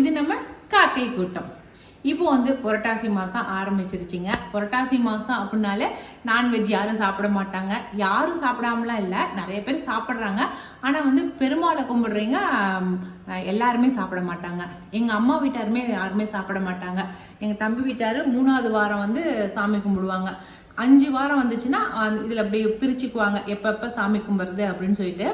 இது நம்ம காக்கை கூட்டம். இப்போ வந்து புரட்டாசி மாதம் ஆரம்பிச்சிருச்சிங்க. புரட்டாசி மாதம் அப்படின்னாலே நான்வெஜ் யாரும் சாப்பிட மாட்டாங்க. யாரும் சாப்பிடாமலாம் இல்லை. நிறைய பேர் சாப்பிட்றாங்க. ஆனால் வந்து பெருமாளை கும்பிடுறீங்க எல்லாருமே சாப்பிட மாட்டாங்க. எங்கள் அம்மா வீட்டாருமே யாருமே சாப்பிட மாட்டாங்க. எங்கள் தம்பி வீட்டார் மூணாவது வாரம் வந்து சாமி கும்பிடுவாங்க. அஞ்சு வாரம் வந்துச்சுன்னா இதில் அப்படியே பிரிச்சுக்குவாங்க. எப்பப்போ சாமி கும்பிட்றது அப்படின்னு சொல்லிட்டு.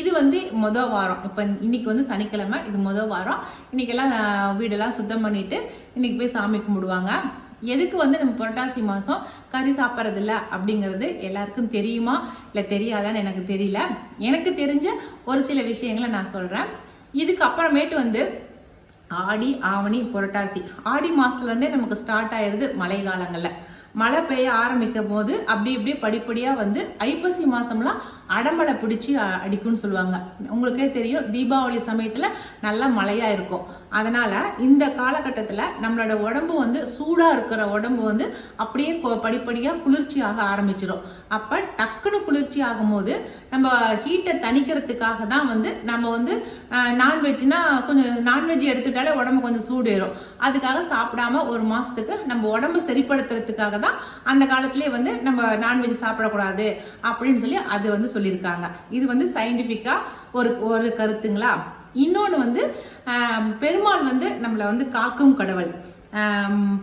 இது வந்து மொதல் வாரம். இப்போ இன்னைக்கு வந்து சனிக்கிழமை இது மொதல் வாரம். இன்னைக்கெல்லாம் வீடெல்லாம் சுத்தம் பண்ணிட்டு இன்னைக்கு போய் சாமி கும்பிடுவாங்க. எதுக்கு வந்து நம்ம புரட்டாசி மாதம் கறி சாப்பிட்றதில்ல அப்படிங்கிறது எல்லாருக்கும் தெரியுமா? இல்லை தெரியாதான்னு எனக்கு தெரியல. எனக்கு தெரிஞ்ச ஒரு சில விஷயங்களை நான் சொல்கிறேன் இதுக்கு அப்புறமேட்டு வந்து ஆடி ஆவணி புரட்டாசி. ஆடி மாசத்துல இருந்தே நமக்கு ஸ்டார்ட் ஆயிடுது மழை காலங்களில். மழை பெய்ய ஆரம்பிக்கும் போது அப்படி இப்படி படிப்படியாக வந்து ஐப்பசி மாதம்லாம் அடமழை பிடிச்சி அடிக்கும்னு சொல்லுவாங்க. உங்களுக்கே தெரியும் தீபாவளி சமயத்தில் நல்லா மழையாக இருக்கும். அதனால் இந்த காலகட்டத்தில் நம்மளோட உடம்பு வந்து சூடாக இருக்கிற உடம்பு வந்து அப்படியே கொ- குளிர்ச்சி ஆக ஆரம்பிச்சிடும் அப்போ டக்குன்னு குளிர்ச்சி ஆகும்போது நம்ம ஹீட்டை தணிக்கிறதுக்காக தான் வந்து நம்ம வந்து நான்வெஜ்னா கொஞ்சம் நான்வெஜ் எடுத்துட்டாலே உடம்பு கொஞ்சம் சூடேறும். அதுக்காக சாப்பிடாம ஒரு மாதத்துக்கு நம்ம உடம்பு சரிப்படுத்துறதுக்காக தான் அந்த காலத்திலே வந்து நம்ம நான்வெஜ் சாப்பிடக்கூடாது அப்படின்னு சொல்லி அது வந்து சொல்லியிருக்காங்க. இது வந்து சயின்டிஃபிக்காக ஒரு ஒரு கருத்துங்களா? இன்னொன்று வந்து பெருமாள் வந்து நம்மளை வந்து காக்கும் கடவுள்.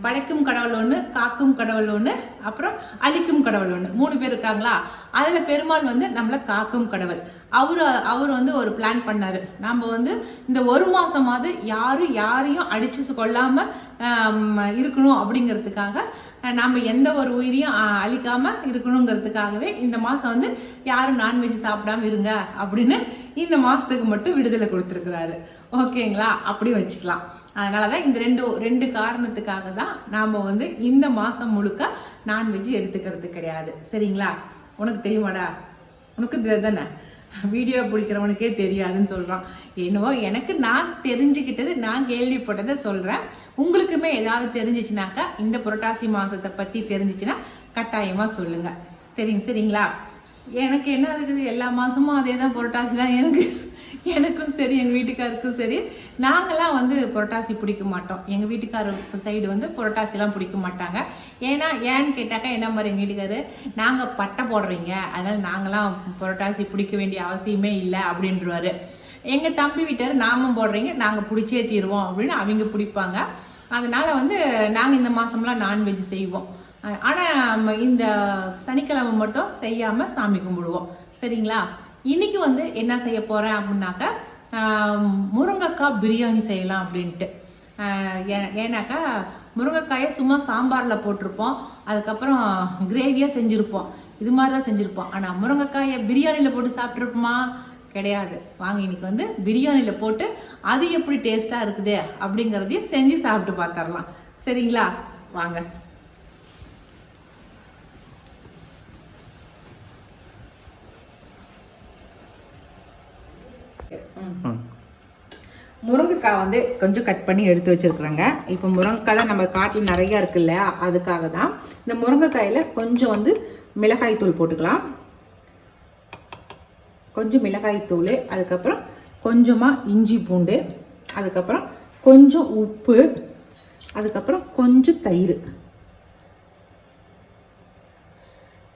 படைக்கும் கடவுள் ஒன்று காக்கும் கடவுள் ஒன்று அப்புறம் அழிக்கும் கடவுள் ஒன்று மூணு பேர் இருக்காங்களா? அதில் பெருமாள் வந்து நம்மளை காக்கும் கடவுள். அவர் அவர் வந்து ஒரு பிளான் பண்ணாரு. நம்ம வந்து இந்த ஒரு மாதமாவது யாரும் யாரையும் அடிச்சு கொள்ளாமல் இருக்கணும் அப்படிங்கிறதுக்காக நம்ம எந்த ஒரு உயிரையும் அழிக்காமல் இருக்கணுங்கிறதுக்காகவே இந்த மாதம் வந்து யாரும் நான்வெஜ் சாப்பிடாம இருங்க அப்படின்னு இந்த மாதத்துக்கு மட்டும் விடுதலை கொடுத்துருக்குறாரு. ஓகேங்களா அப்படி வச்சுக்கலாம். அதனால தான் இந்த ரெண்டு ரெண்டு காரணத்துக்காக தான் நாம் வந்து இந்த மாதம் முழுக்க நான்வெஜ் எடுத்துக்கிறது கிடையாது. சரிங்களா? உனக்கு தெரியுமாடா? உனக்கு தானே வீடியோ பிடிக்கிறவனுக்கே தெரியாதுன்னு சொல்கிறான் என்னவோ எனக்கு நான் தெரிஞ்சுக்கிட்டது நான் கேள்விப்பட்டதை சொல்கிறேன் உங்களுக்குமே ஏதாவது தெரிஞ்சிச்சுனாக்கா இந்த புரட்டாசி மாதத்தை பற்றி தெரிஞ்சிச்சுன்னா கட்டாயமாக சொல்லுங்கள் தெரியும் சரிங்களா? எனக்கு என்ன இருக்குது? எல்லா மாதமும் அதே தான் புரட்டாசி தான் எனக்கு. எனக்கும் சரி எங்கள் வீட்டுக்காருக்கும் சரி. நாங்களாம் வந்து புரட்டாசி பிடிக்க மாட்டோம். எங்கள் வீட்டுக்காரர் சைடு வந்து புரட்டாசிலாம் பிடிக்க மாட்டாங்க. ஏன்னா ஏன்னு கேட்டாக்கா என்ன மாதிரி எங்கள் வீட்டுக்காரு நாங்கள் பட்டை போடுறீங்க. அதனால் நாங்களாம் புரட்டாசி பிடிக்க வேண்டிய அவசியமே இல்லை அப்படின்றவாரு. எங்கள் தம்பி வீட்டார் நாமும் போடுறீங்க நாங்கள் பிடிச்சே தீருவோம் அப்படின்னு அவங்க பிடிப்பாங்க. அதனால் வந்து நாங்கள் இந்த மாதம்லாம் நான்வெஜ் செய்வோம். ஆனால் இந்த சனிக்கிழமை மட்டும் செய்யாமல் சாமி கும்பிடுவோம். சரிங்களா? இன்றைக்கி வந்து என்ன செய்ய போகிறேன் அப்படின்னாக்கா முருங்கைக்காய் பிரியாணி செய்யலாம் அப்படின்ட்டு. ஏ- ஏன்னாக்கா முருங்கைக்காயை சும்மா சாம்பாரில் போட்டிருப்போம். அதுக்கப்புறம் கிரேவியாக செஞ்சுருப்போம். இது மாதிரி தான் செஞ்சுருப்போம். ஆனால் முருங்கைக்காயை பிரியாணியில் போட்டு சாப்பிட்ருப்போமா கிடையாது. வாங்க இன்னைக்கு வந்து பிரியாணியில் போட்டு அது எப்படி டேஸ்ட்டாக இருக்குது அப்படிங்கிறதையும் செஞ்சு சாப்பிட்டு பார்த்துடலாம். சரிங்களா? வாங்க. முருங்கைக்காய் வந்து கொஞ்சம் கட் பண்ணி எடுத்து வச்சுருக்குறேங்க. இப்போ முருங்கைக்காய் தான் நம்ம காட்டில் நிறையா இருக்குல்ல அதுக்காக தான். இந்த முருங்கைக்காயில் கொஞ்சம் வந்து மிளகாய் தூள் போட்டுக்கலாம். கொஞ்சம் மிளகாய் தூள் அதுக்கப்புறம் கொஞ்சமாக இஞ்சி பூண்டு அதுக்கப்புறம் கொஞ்சம் உப்பு அதுக்கப்புறம் கொஞ்சம் தயிர்.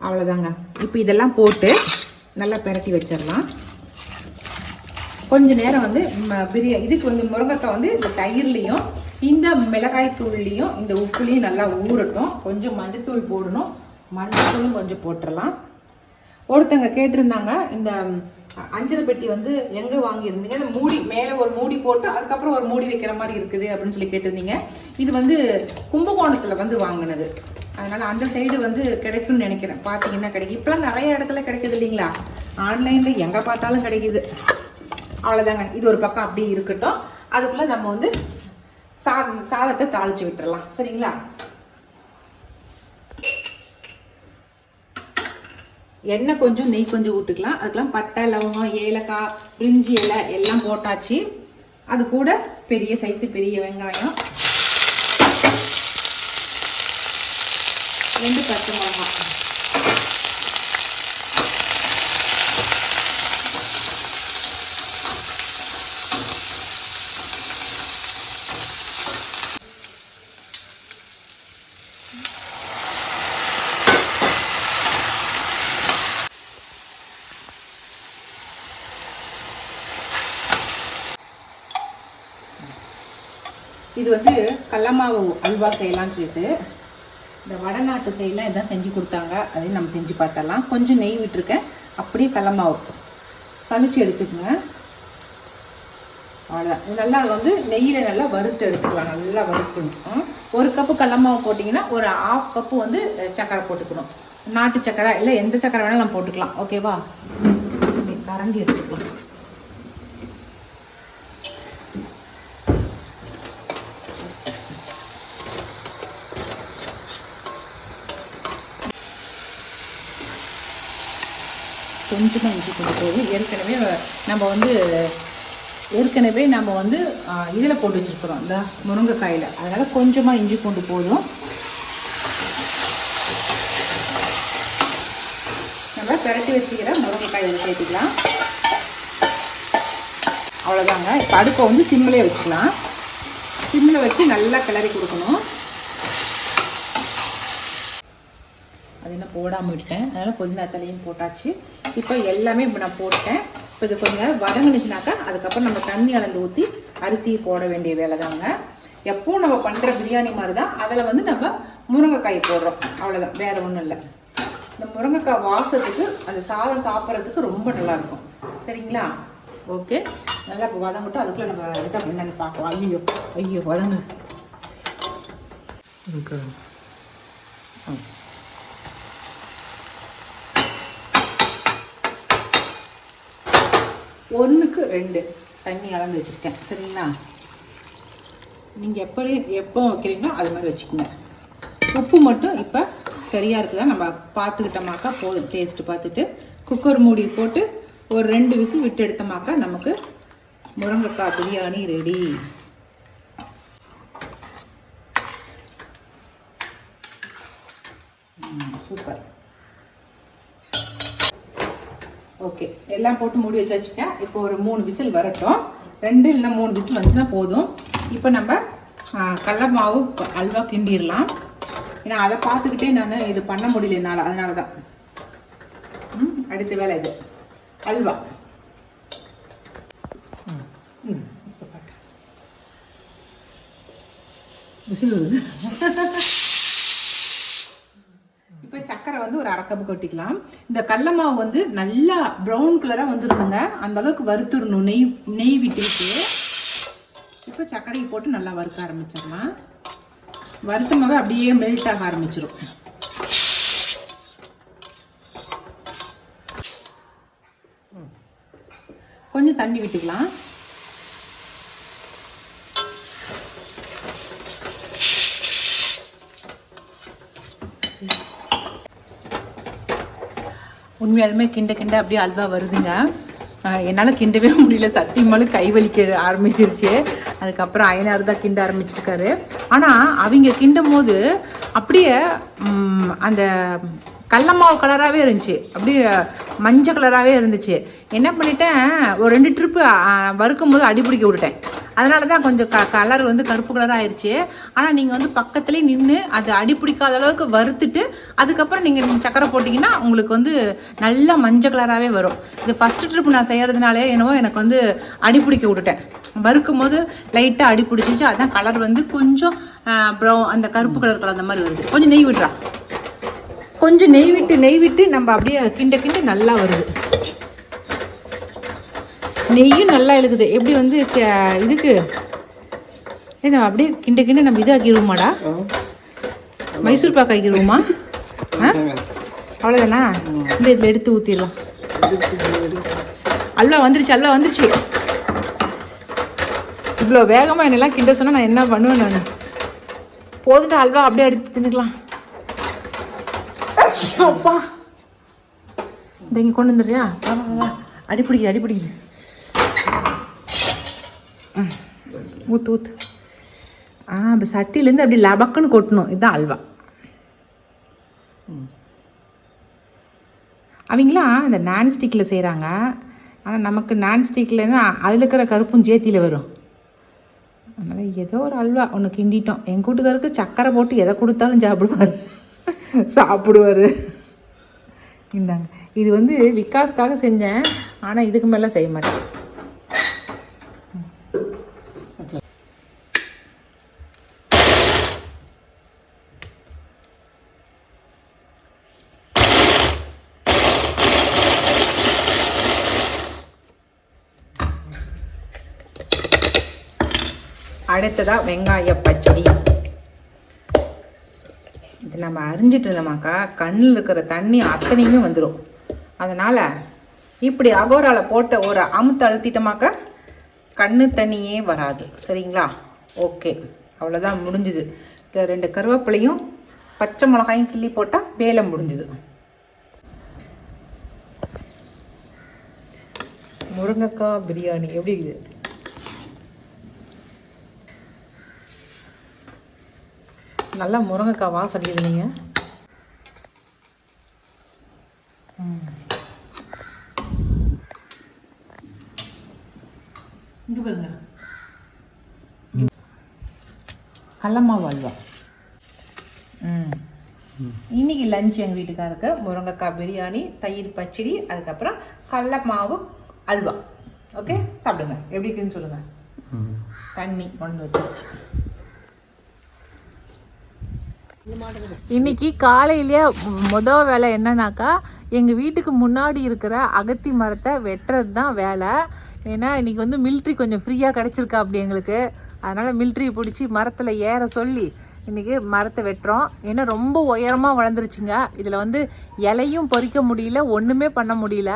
அவ்வளோதாங்க இப்போ இதெல்லாம் போட்டு நல்லா பிரட்டி வச்சிடலாம். கொஞ்ச நேரம் வந்து ம- பிரியா இதுக்கு வந்து முருங்கைக்காய் வந்து இந்த தயிர்லேயும் இந்த மிளகாய் தூள்லேயும் இந்த உப்புலேயும் நல்லா ஊறட்டும். கொஞ்சம் மஞ்சத்தூள் போடணும். மஞ்சத்தூளும் கொஞ்சம் போட்டுடலாம் ஒருத்தங்க கேட்டிருந்தாங்க இந்த ம், அஞ்சரை பெட்டி வந்து எங்கே வாங்கியிருந்தீங்க? இந்த மூடி மேலே ஒரு மூடி போட்டு அதுக்கப்புறம் ஒரு மூடி வைக்கிற மாதிரி இருக்குது அப்படின்னு சொல்லி கேட்டிருந்தீங்க. இது வந்து கும்பகோணத்தில் வந்து வாங்கினது. அதனால் அந்த சைடு வந்து கிடைக்கும்னு நினைக்கிறேன். பார்த்தீங்கன்னா கிடைக்கும் இப்போலாம் நிறைய இடத்துல கிடைக்குது இல்லைங்களா? ஆன்லைனில் எங்கே பார்த்தாலும் கிடைக்குது. அவ்வளோதாங்க இது ஒரு பக்கம் அப்படியே இருக்கட்டும். அதுக்குள்ளே நம்ம வந்து சாதம் சாதத்தை தாளிச்சு விட்டுறலாம். சரிங்களா? எண்ணெய் கொஞ்சம் நெய் கொஞ்சம் விட்டுக்கலாம் அதுக்கெல்லாம் பட்டை லவங்கம் ஏலக்காய் பிரிஞ்சி இலை எல்லாம் போட்டாச்சு. அது கூட பெரிய சைஸு பெரிய வெங்காயம். ரெண்டு பச்சை மிளகாய். இது வந்து கடலமாவு அல்வா செய்யலாம்னு சொல்லிட்டு இந்த வடநாட்டு சைடெலாம் இதான் செஞ்சு கொடுத்தாங்க. அதையும் நம்ம செஞ்சு பார்த்தலாம் கொஞ்சம் நெய் விட்டுருக்கேன். அப்படியே கடலமாவு சளிச்சு எடுத்துக்கோங்க. அவ்வளோதான் இது நல்லா வந்து நெய்யில் நல்லா வறுத்து எடுத்துக்கலாம். நல்லா வறுக்கணும் ஒரு கப்பு கடலமாவு போட்டிங்கன்னா ஒரு ஆஃப் கப்பு வந்து சக்கரை போட்டுக்கணும். நாட்டு சக்கரை இல்லை எந்த சக்கரை வேணாலும் நம்ம போட்டுக்கலாம். ஓகேவா கரண்டி எடுத்துக்கலாம். கொஞ்சமாக இஞ்சி கொண்டு போகுது ஏற்கனவே நம்ம வந்து ஏற்கனவே நம்ம வந்து இதில் போட்டு வச்சுருக்குறோம். இந்த முருங்கைக்காயில். அதனால் கொஞ்சமாக இஞ்சி கொண்டு போதும். நம்ம பிரட்டி வச்சுக்கிற முருங்கைக்காய் இதில் சேர்த்துக்கலாம். அவ்வளோதாங்க இப்போ அடுப்பை வந்து சிம்மிலே வச்சுக்கலாம். சிம்மில் வச்சு நல்லா கிளறி கொடுக்கணும். அது என்ன போடாமல் விட்டேன் அதனால் புதினா தலையும் போட்டாச்சு. இப்போ எல்லாமே இப்போ நான் போட்டேன் இப்போ இது கொஞ்சம் நேரம் வதங்கினுச்சுனாக்கா அதுக்கப்புறம் நம்ம தண்ணி அளந்து ஊற்றி அரிசி போட வேண்டிய வேலை தாங்க எப்பவும் நம்ம பண்ணுற பிரியாணி மாதிரி தான் அதில் வந்து நம்ம முருங்கைக்காய் போடுறோம். அவ்வளோதான் வேறு ஒன்றும் இல்லை. இந்த முருங்கைக்காய் வாசத்துக்கு அந்த சாதம் சாப்பிட்றதுக்கு ரொம்ப நல்லாயிருக்கும். சரிங்களா? ஓகே. நல்லா இப்போ வதங்கட்டும். அதுக்குள்ளே நம்ம இதை என்னென்னு பார்க்கலாம். ஐயோ ஐயோ வதங்கு. ஒன்றுக்கு ரெண்டு. தண்ணி அளந்து வச்சுருக்கேன். சரிங்களா? நீங்கள் எப்படி எப்போ வைக்கிறீங்களோ அது மாதிரி வச்சுக்கோங்க. உப்பு மட்டும் இப்போ சரியாக இருக்குதா நம்ம பார்த்துக்கிட்டோமாக்கா போதும். டேஸ்ட்டு பார்த்துட்டு குக்கர் மூடி போட்டு ஒரு ரெண்டு விசில் விட்டு எடுத்தோமாக்கா நமக்கு முருங்கைக்காய் பிரியாணி ரெடி சூப்பர். ஓகே எல்லாம் போட்டு மூடி வச்சு வச்சுட்டேன் இப்போ ஒரு மூணு விசில் வரட்டும். ரெண்டு இல்லைன்னா மூணு விசில் வந்துச்சுன்னா போதும். இப்போ நம்ம கடல மாவு அல்வா கிண்டிடலாம். ஏன்னா அதை பார்த்துக்கிட்டே நான் இது பண்ண முடியல என்னால். அதனால தான் ம், அடுத்த வேலை இது. அல்வா. ம், ம், விசில் வருது. வந்து ஒரு அரை கப்பு கொட்டிக்கலாம். இந்த கடல மாவு வந்து நல்லா ப்ரௌன் கலராக வந்துருக்குங்க. அந்த அளவுக்கு வறுத்துடணும். நெய் நெய் விட்டுக்கிட்டு. இப்போ சர்க்கரையை போட்டு நல்லா வறுக்க ஆரம்பிச்சிடலாம். வறுத்த மாவே அப்படியே மெல்ட் ஆக ஆரம்பிச்சிடும் கொஞ்சம் தண்ணி விட்டுக்கலாம். உண்மையாலுமே கிண்ட கிண்ட அப்படியே அல்வா வருதுங்க. என்னால் கிண்டவே முடியல. சத்தியமாலும் கை வலிக்க ஆரம்பிச்சிருச்சு. அதுக்கப்புறம் அயனார் தான் கிண்ட ஆரம்பிச்சிருக்காரு. ஆனால் அவங்க கிண்டும் போது அப்படியே அந்த கடல மாவு கலராகவே இருந்துச்சு. அப்படியே மஞ்சள் கலராகவே இருந்துச்சு. என்ன பண்ணிட்டேன் ஒரு ரெண்டு ட்ரிப்பு வறுக்கும் போது அடிப்பிடிக்க விட்டுட்டேன். அதனால தான் கொஞ்சம் க கலர் வந்து கருப்பு கலராக ஆயிடுச்சு ஆனால் நீங்கள் வந்து பக்கத்துலேயே நின்று அது அடி பிடிக்காத அளவுக்கு வறுத்துட்டு அதுக்கப்புறம் நீங்கள் நீங்கள் சக்கரை போட்டிங்கன்னா உங்களுக்கு வந்து நல்லா மஞ்சள் கலராகவே வரும். இது ஃபஸ்ட்டு ட்ரிப் நான் செய்கிறதுனாலே என்னவோ எனக்கு வந்து அடி பிடிக்க விட்டுட்டேன். வறுக்கும் போது லைட்டாக அடி பிடிச்சிச்சு அதான் கலர் வந்து கொஞ்சம் ப்ரௌன் அந்த கருப்பு கலர் கலர் அந்த மாதிரி வருது. கொஞ்சம் நெய் விட்றா. கொஞ்சம் நெய் விட்டு நெய் விட்டு நம்ம அப்படியே கிண்ட கிண்ட நல்லா வருது. நெய்யும் நல்லா இழுக்குது. எப்படி வந்து இதுக்கு? நம்ம அப்படியே கிண்ட கிண்ட நம்ம இது ஆக்கிடுவோமாடா மைசூர் பாக்கு ஆக்கிடுவோமா? ஆ? அவ்வளோதானா இந்த இதில் எடுத்து ஊற்றிடலாம் அல்வா வந்துருச்சு அல்வா வந்துருச்சு. இவ்வளோ வேகமாக என்னெல்லாம் கிண்ட சொன்னால் நான் என்ன பண்ணுவேன் நான்? போதுட்டு அல்வா அப்படியே எடுத்து தின்னுக்கலாம். அப்பா. இந்த இங்கே கொண்டு வந்துடுறியா? வா வா வா அடி பிடிக்குது அடி பிடிக்குது ம். ஊத்து ஊத்து ஆ இப்போ சட்டிலேருந்து அப்படி லபக்குன்னு கொட்டணும். இதுதான் அல்வா. அவங்களாம் இந்த நான்ஸ்டிக்கில் செய்கிறாங்க ஆனால் நமக்கு நான்ஸ்டிக்லேருந்து அதில் இருக்கிற கருப்பும் ஜேத்தியில் வரும். அதனால் ஏதோ ஒரு அல்வா ஒன்று கிண்டிட்டோம். எங்கள் வீட்டுக்காருக்கு சக்கரை போட்டு எதை கொடுத்தாலும் சாப்பிடுவார். சாப்பிடுவார். இந்தாங்க. இது வந்து விகாஸ்க்காக செஞ்சேன். ஆனால் இதுக்கு மேலே செய்ய மாட்டேன். அடுத்ததாக வெங்காய பச்சடி. இது நம்ம அரிஞ்சிட்டு இருந்தோமாக்கா கண்ணில் இருக்கிற தண்ணி அத்தனையுமே வந்துடும் அதனால் இப்படி அகோராவில் போட்ட ஒரு அமுத்து அழுத்திட்டோமாக்கா கண்ணு தண்ணியே வராது. சரிங்களா? ஓகே. அவ்வளோதான் முடிஞ்சுது. இந்த ரெண்டு கருவேப்பிலையும் பச்சை மிளகாயும் கிள்ளி போட்டால் வேலை முடிஞ்சுது. முருங்கைக்காய் பிரியாணி. எப்படி இருக்குது? நல்லா முருங்கைக்காய் வாசம் அடிக்குது நீங்கள் இங்கே பாருங்க. கடலமாவு அல்வா. ம். இன்னைக்கு லஞ்ச் எங்கள் வீட்டுக்காருக்கு முருங்கைக்காய் பிரியாணி தயிர் பச்சடி அதுக்கப்புறம் கடல மாவு அல்வா. ஓகே சாப்பிடுங்க. எப்படி இருக்குன்னு சொல்லுங்கள் தண்ணி கொண்டு வச்சிருச்சு இன்னைக்கு காலையிலேயே மொதல் வேலை என்னன்னாக்கா எங்கள் வீட்டுக்கு முன்னாடி இருக்கிற அகத்தி மரத்தை வெட்டுறது தான் வேலை. ஏன்னா இன்னைக்கு வந்து மிலிட்ரி கொஞ்சம் ஃப்ரீயாக கிடச்சிருக்கா அப்படி எங்களுக்கு. அதனால் மிலிட்ரி பிடிச்சி மரத்தில் ஏற சொல்லி இன்றைக்கி மரத்தை வெட்டுறோம். ஏன்னா ரொம்ப உயரமாக வளர்ந்துருச்சுங்க. இதில் வந்து இலையும் பறிக்க முடியல ஒன்றுமே பண்ண முடியல.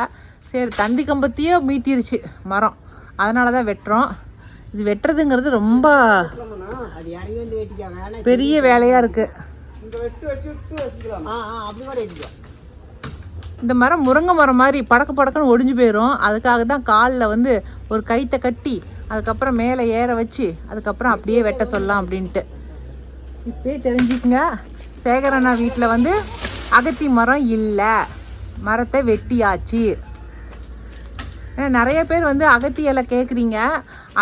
சரி தந்தி கம்பத்தையே மீட்டிருச்சு மரம். அதனால தான் வெட்டுறோம். இது வெட்டுறதுங்கிறது ரொம்ப பெரிய வேலையாக இருக்குது இந்த மரம் முருங்கை மரம் மாதிரி படக்கு படக்குன்னு ஒடிஞ்சு போயிடும் அதுக்காக தான் காலில் வந்து ஒரு கைத்தை கட்டி அதுக்கப்புறம் மேலே ஏற வச்சு அதுக்கப்புறம் அப்படியே வெட்ட சொல்லலாம் அப்படின்ட்டு. இப்பயே தெரிஞ்சுக்கங்க. சேகரண்ணா வீட்டில் வந்து அகத்தி மரம் இல்லை. மரத்தை வெட்டியாச்சு. ஏன்னா நிறைய பேர் வந்து அகத்தியலை கேட்குறீங்க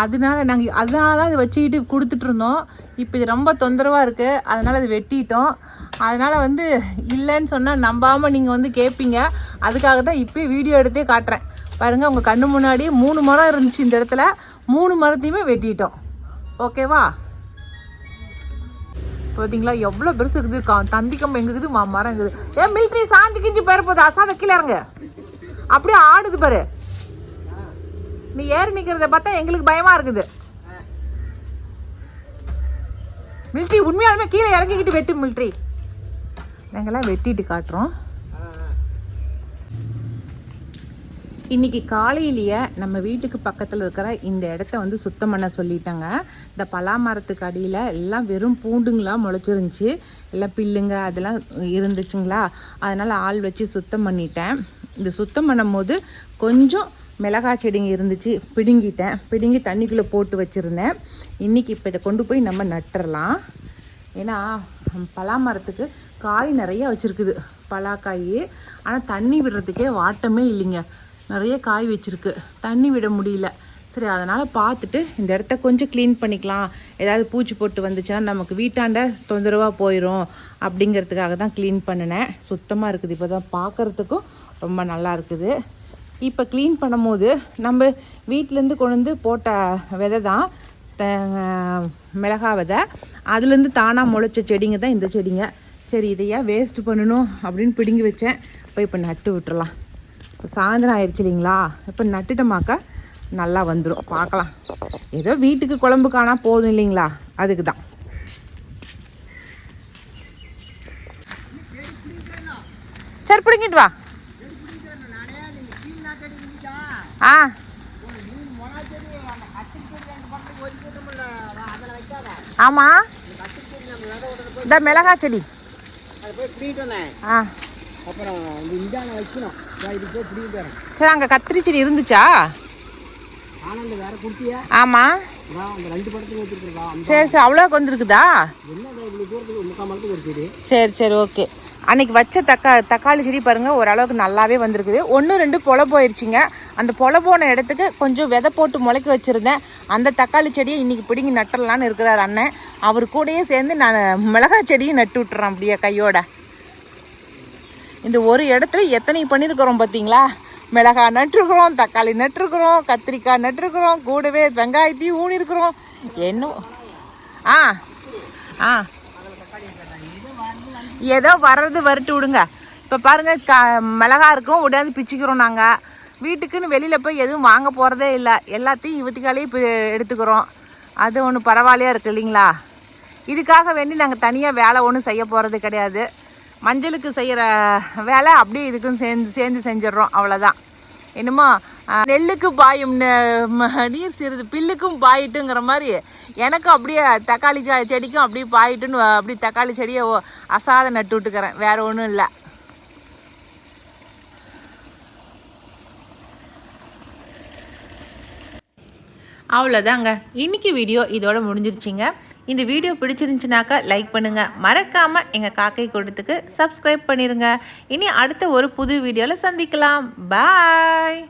அதனால நாங்கள் அதனால தான் இதை வச்சுக்கிட்டு கொடுத்துட்ருந்தோம் இப்போ இது ரொம்ப தொந்தரவாக இருக்குது அதனால் அது வெட்டிட்டோம். அதனால் வந்து இல்லைன்னு சொன்னால் நம்பாமல் நீங்கள் வந்து கேட்பீங்க அதுக்காக தான் இப்போயே வீடியோ எடுத்தே காட்டுறேன். பாருங்கள் உங்கள் கண்ணு முன்னாடி மூணு மரம் இருந்துச்சு இந்த இடத்துல. மூணு மரத்தையுமே வெட்டிட்டோம். ஓகேவா? பார்த்தீங்களா எவ்வளோ பெருசு இருக்குது. தந்தி கம்பம் எங்க இருக்குது? மரம் இருக்குது. ஏன் மிலிட்ரி சாஞ்சு கிஞ்சி போயிட போகுது? அசாத கீழே இறங்க. அப்படியே ஆடுது பாரு. நீ ஏறி நிற்கிறத பார்த்தா எங்களுக்கு பயமா இருக்குது. மில்ட்ரி உண்மையாலுமே கீழே இறங்கிக்கிட்டு வெட்டு மில்ட்ரி நாங்கள்லாம் வெட்டிட்டு காட்டுறோம். இன்னைக்கு காலையிலேயே நம்ம வீட்டுக்கு பக்கத்தில் இருக்கிற இந்த இடத்த வந்து சுத்தம் பண்ண சொல்லிட்டாங்க. இந்த பலா மரத்துக்கு அடியில் எல்லாம் வெறும் பூண்டுங்களா முளைச்சிருந்துச்சு. எல்லாம் பில்லுங்க அதெல்லாம் இருந்துச்சுங்களா? அதனால் ஆள் வச்சு சுத்தம் பண்ணிட்டேன். இந்த சுத்தம் பண்ணும்போது கொஞ்சம் மிளகாய் செடிங்க இருந்துச்சு பிடுங்கிட்டேன். பிடுங்கி தண்ணிக்குள்ளே போட்டு வச்சுருந்தேன். இன்றைக்கி இப்போ இதை கொண்டு போய் நம்ம நட்டுறலாம். ஏன்னா பலா மரத்துக்கு காய் நிறையா வச்சுருக்குது பலாக்காய். ஆனால் தண்ணி விடுறதுக்கே வாட்டமே இல்லைங்க. நிறைய காய் வச்சிருக்கு. தண்ணி விட முடியல. சரி அதனால் பார்த்துட்டு இந்த இடத்த கொஞ்சம் க்ளீன் பண்ணிக்கலாம். ஏதாவது பூச்சி போட்டு வந்துச்சுன்னா நமக்கு வீட்டாண்ட தொந்தரவாக போயிடும் அப்படிங்கிறதுக்காக தான் க்ளீன் பண்ணினேன். சுத்தமாக இருக்குது. இப்போ தான் பார்க்குறதுக்கும் ரொம்ப நல்லா இருக்குது. இப்போ க்ளீன் பண்ணும்போது நம்ம வீட்டிலேருந்து கொண்டு வந்து போட்ட விதை தான் மிளகா விதை. அதுலேருந்து தானாக முளைச்ச செடிங்க தான் இந்த செடிங்க. சரி இதையா வேஸ்ட் பண்ணணும் அப்படின்னு பிடுங்கி வச்சேன். போய் இப்போ நட்டு விட்டுறலாம். இப்போ சாயந்தரம் ஆயிடுச்சு இல்லைங்களா? இப்போ நட்டுட்டோமாக்கா நல்லா வந்துடும் பார்க்கலாம். ஏதோ வீட்டுக்கு குழம்பு காணா போதும் இல்லைங்களா? அதுக்கு தான் ஆ. ஆமாம் இந்த மிளகா செடி. ஆ. அப்புறம் இது போய் சரி அங்கே கத்திரி செடி இருந்துச்சா? ஆனால் ஆமாம் அந்த சரி சரி அவ்வளோக்கு வந்திருக்குதா? என்ன சரி சரி ஓகே. அன்னைக்கு வச்ச தக்கா தக்காளி செடி பாருங்கள் ஓரளவுக்கு நல்லாவே வந்திருக்குது. ஒன்று ரெண்டு பொலை போயிடுச்சுங்க அந்த பொலை போன இடத்துக்கு கொஞ்சம் விதை போட்டு முளைக்க வச்சுருந்தேன். அந்த தக்காளி செடியை இன்னைக்கு பிடுங்கி நட்டுடலான்னு இருக்கிறார் அண்ணன். அவர் கூடயே சேர்ந்து நான் மிளகாய் செடியும் நட்டு விட்டுறேன் அப்படியே கையோட. இந்த ஒரு இடத்துல எத்தனை பண்ணியிருக்கிறோம் பார்த்தீங்களா மிளகாய் நட்டுருக்குறோம் தக்காளி நட்டுருக்குறோம் கத்திரிக்காய் நட்டுருக்குறோம் கூடவே வெங்காயத்தையும் ஊனிருக்கிறோம். என்ன ஆ ஆ. ஏதோ வர்றது வரட்டு விடுங்க. இப்போ பாருங்கள் க மிளகா இருக்கும் உடனே பிச்சுக்கிறோம் நாங்கள் வீட்டுக்குன்னு வெளியில் போய் எதுவும் வாங்க போகிறதே இல்லை. எல்லாத்தையும் இவத்துக்காலே இப்போ எடுத்துக்கிறோம். அது ஒன்று பரவாயில்லையா இருக்குது இல்லைங்களா? இதுக்காக வேண்டி நாங்கள் தனியாக வேலை ஒன்றும் செய்ய போகிறது கிடையாது. மஞ்சளுக்கு செய்கிற வேலை அப்படியே இதுக்கும் சேர்ந்து சேர்ந்து செஞ்சிடுறோம். அவ்வளோதான் என்னமோ நெல்லுக்கு பாயும் நீர் சிறிது பில்லுக்கும் பாயிட்டுங்கிற மாதிரி எனக்கும் அப்படியே தக்காளி செடிக்கும் அப்படியே பாயிட்டுன்னு அப்படி தக்காளி செடியை ஒ- அசாத நட்டு விட்டுக்கிறேன். வேற ஒன்றும் இல்லை. அவ்வளோதாங்க இன்னைக்கு வீடியோ இதோட முடிஞ்சிருச்சுங்க. இந்த வீடியோ பிடிச்சிருந்துச்சுனாக்கா லைக் பண்ணுங்கள் மறக்காமல் எங்கள் காக்கை கூட்டத்துக்கு சப்ஸ்கிரைப் பண்ணிடுங்க இனி அடுத்த ஒரு புது வீடியோவில் சந்திக்கலாம். பாய்